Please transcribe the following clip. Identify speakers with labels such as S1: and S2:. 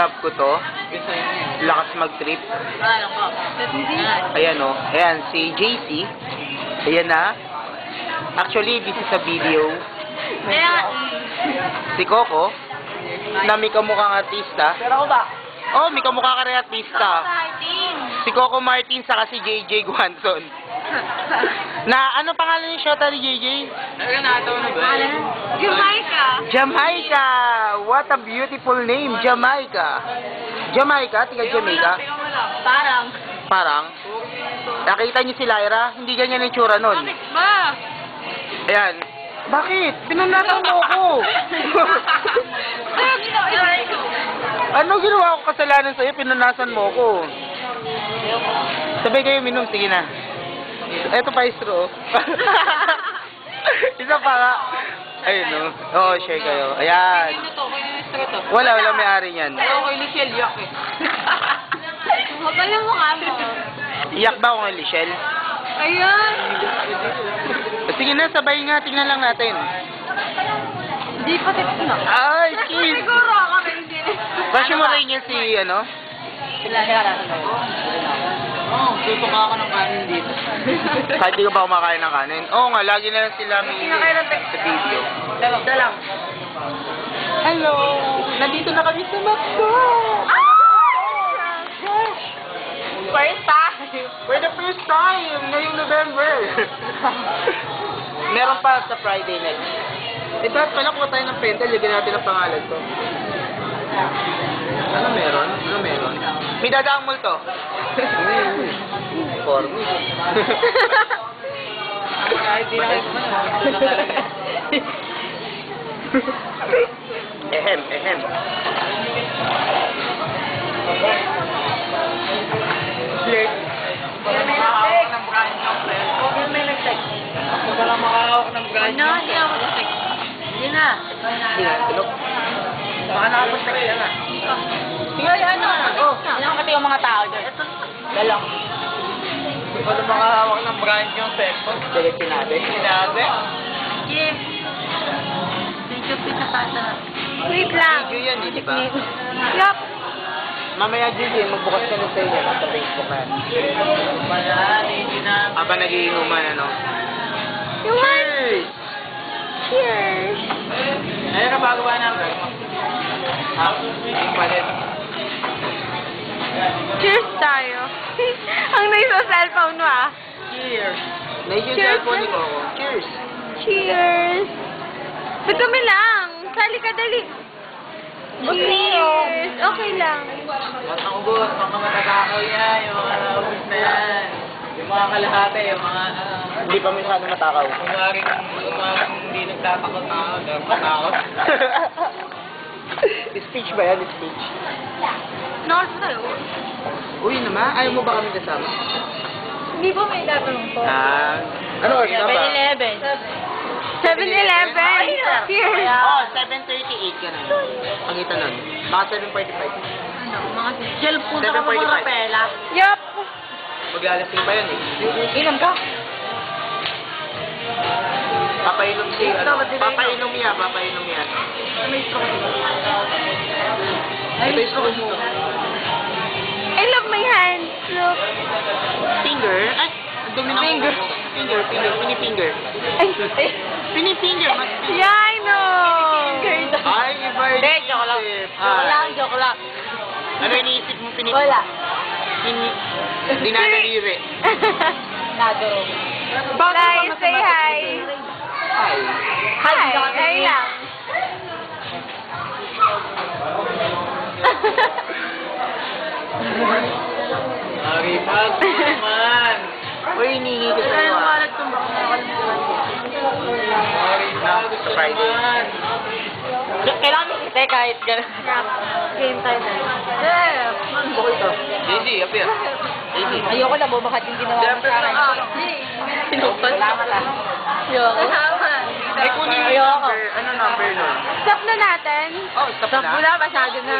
S1: Love ko to. Lakas mag-trip.
S2: Ko?
S1: Ayan o. Ayan, si JC. Ayan na. Actually, this is a video.
S2: Kaya,
S1: Si Coco, na may kamukhang artista.
S2: pero ako ba?
S1: Oh, may kamukha ka rin artista.
S2: Martin!
S1: Si Coco Martin saka si JJ Guanzon. Na, ano pangalan yung shota ni JJ?
S2: Jamaica!
S1: Jamaica! What a beautiful name, Jamaica. Jamaica, tiga Jamaica.
S2: Parang.
S1: Parang, nakita niyo si Lyra, hindi ganyan yung tsura nun.
S2: Bakit ba?
S1: Ayan. Bakit? Pinunatan mo ako.
S2: Ano ginawa ko?
S1: kasalanan sa'yo? Pinunasan mo ako. Sabay kayo minum, sige na. Eto pa straw. Isa pa nga. Ayun no. Oo, share kayo. Ayan.
S2: Ano to? Kaya yung straw to?
S1: Wala, wala may-ari niyan.
S2: Ako kay Michelle yak eh. Kapal yung mukha mo.
S1: Iyak ba ako ng Lichelle?
S2: Ayan.
S1: Sige na, sabay nga. Tingnan lang natin.
S2: Di pa tip na.
S1: Ay, kiss!
S2: Siguro ako may hindi.
S1: Bashi mo rin niya si, ano?
S2: Sila, sila na. Oo, tutok ako ng kanin dito.
S1: Kahit di ko pa kumakain ng kanin. Oo nga, lagi na lang sila may sa video.
S2: Dalaw.
S1: Hello! Nandito na kami sa Macdo!
S2: First time.
S1: For the first time! Ngayong November! Meron pa sa Friday next. Eh, bakit pala kuha tayo ng pentel, lagyan natin ang pangalan ko. May dadaang multo. For me.
S2: Kahit di na kayo
S1: ehem, ehem. Flirt.
S2: Nag-text.
S3: Ano, hindi ako mag-text. Hindi na.
S1: Hindi tulog.
S2: Baka nakapag-text ka na.
S3: Sige, ano, oh, ano kasi yung mga tao doon? Ito, dalang.
S2: Hindi pala makahawak ng brand yung cellphone.
S1: Direct sinabi.
S2: Sinabi?
S3: You, Pita Tata. Wait lang.
S1: Video yan, eh, di ba?
S3: Yup.
S1: Mamaya, Gigi, magbukas ka ng sa'yo nasa Facebook na.
S2: Wala, hindi na.
S1: Aba nagiinuman, ano?
S3: Yung.
S1: Cheers!
S3: Cheers.
S2: Ayun ang bago ba number mo? Ha? Hindi pa din.
S3: Cheers tayo. Ang nice sa cellphone mo ah.
S1: Cheers! Naisip yung
S3: Cheers,
S1: cellphone. Coco. Cheers!
S3: Cheers. Ba't kami lang? Sali ka dali. Cheers. Okay lang.
S2: Huwag ang ubos, mga matatakaw yan, yung mga ubos na yan. Yung mga kalahati, yung mga ano.
S1: Hindi pa masyado matakaw.
S2: Kumaring, kumaring hindi nagtatakot tao, dahil matakot.
S1: Speech ba yan? Speech?
S3: North tayo.
S1: Uy naman, ayaw mo ba kami kasama?
S3: Hindi po may tatanong po.
S1: Ah, ano oras na ba?
S3: 7-Eleven. 7-Eleven. Cheers.
S1: Oh, 7.38 ka na. Pagkita nun. Baka 7.45.
S3: Ano, mga gel po
S1: na ka mga
S3: pela. Yup.
S1: Maglalasing pa yun eh.
S3: Inom ka?
S1: Papainom si, ano, papainom niya, papainom niya. Ito yung stroke.
S3: I love my hands. Look.
S1: Finger? Ay, dumi ng
S3: Finger.
S1: Finger, finger, pini finger.
S3: Ay,
S1: Pini finger, mas
S3: yeah, I know.
S1: Ay, iba yung
S3: Hindi, joke lang. Joke lang, joke lang.
S1: Ano iniisip mo pini
S3: Wala.
S1: Pini... Dinadaliri.
S3: Nadoro. Lai, say hi.
S2: Maripag naman.
S1: Uy, hinihingi ko sa'yo ah.
S2: Maripag gusto
S1: Friday.
S2: naman.
S3: Kailangan kita kahit gano'n. Game time na. Yeah.
S1: Bukod ito. JD, appear. JD.
S3: Ayoko na bumakat yung ginawa mo sa akin.
S1: na ah.
S3: Pinupan. Salamat ah. Ayoko.
S1: Ay, kunin mo yung number. Ano number nun?
S3: Stop na natin.
S1: Oh, stop
S3: Stop
S1: na.
S3: mo na, masyado na.